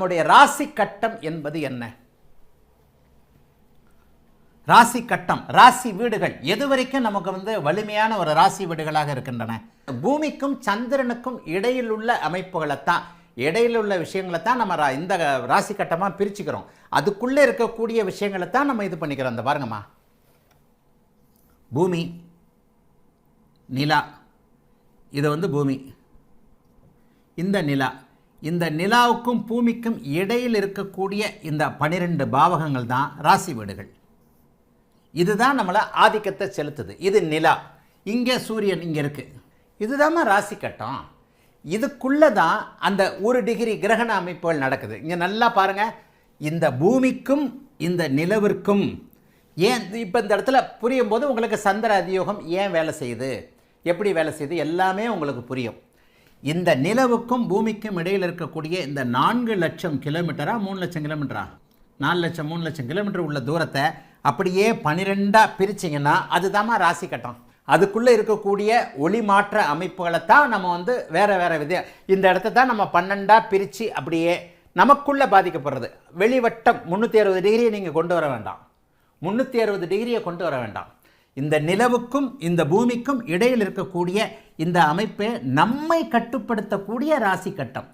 நம்முடைய ராசி கட்டம் என்பது என்ன? ராசி கட்டம் ராசி வீடுகள் எது வரைக்கும் நமக்கு வந்து வலிமையான ஒரு ராசி வீடுகளாக இருக்கின்றன? பூமிக்கும் சந்திரனுக்கும் இடையில் உள்ள அமைப்புகளைத்தான் இடையில் உள்ள விஷயங்களை தான் நம்ம இந்த ராசி கட்டமாக பிரிச்சுக்கிறோம். அதுக்குள்ளே இருக்கக்கூடிய விஷயங்களை தான் நம்ம இது பண்ணிக்கிறோம். இந்த பாருங்கம்மா. பூமி நிலா இது வந்து பூமி. இந்த நிலா இந்த நிலாவுக்கும் பூமிக்கும் இடையில் இருக்கக்கூடிய இந்த பனிரெண்டு பாவகங்கள் தான் ராசி வீடுகள். இதுதான் நம்மளை ஆதிக்கத்தை செலுத்துது. இது நிலா. இங்கே சூரியன் இங்கே இருக்குது இதுதாம்மா ராசி கட்டம். இதுக்குள்ளே தான் அந்த ஒரு டிகிரி கிரகண அமைப்புகள் நடக்குது. இங்கே நல்லா பாருங்கள் இந்த பூமிக்கும் இந்த நிலவிற்கும் ஏன் இப்போ இந்த இடத்துல புரியும் போது உங்களுக்கு சந்திர அதியோகம் ஏன் வேலை செய்யுது? எப்படி வேலை செய்யுது? எல்லாமே உங்களுக்கு புரியும். இந்த நிலவுக்கும் பூமிக்கும் இடையில் இருக்கக்கூடிய இந்த நான்கு லட்சம் கிலோமீட்டரா மூணு லட்சம் கிலோமீட்டரா? நாலு லட்சம் மூணு லட்சம் கிலோமீட்டர் உள்ள தூரத்தை அப்படியே பன்னிரெண்டாக பிரிச்சிங்கன்னா அதுதாம்மா ராசி கட்டம். அதுக்குள்ளே இருக்கக்கூடிய ஒளி மாற்ற அமைப்புகளை தான் நம்ம வந்து வேறு வேறு வித இந்த இடத்த தான் நம்ம பன்னெண்டாக பிரித்து அப்படியே நமக்குள்ளே பாதிக்கப்படுறது. வெளிவட்டம் முந்நூற்றி அறுபது டிகிரியை நீங்கள் கொண்டு வர வேண்டாம். முந்நூற்றி அறுபது டிகிரியை கொண்டு வர வேண்டாம். இந்த நிலவுக்கும் இந்த பூமிக்கும் இடையில் இருக்கக்கூடிய இந்த அமைப்பே நம்மை கட்டுப்படுத்தக்கூடிய ராசி கட்டம்.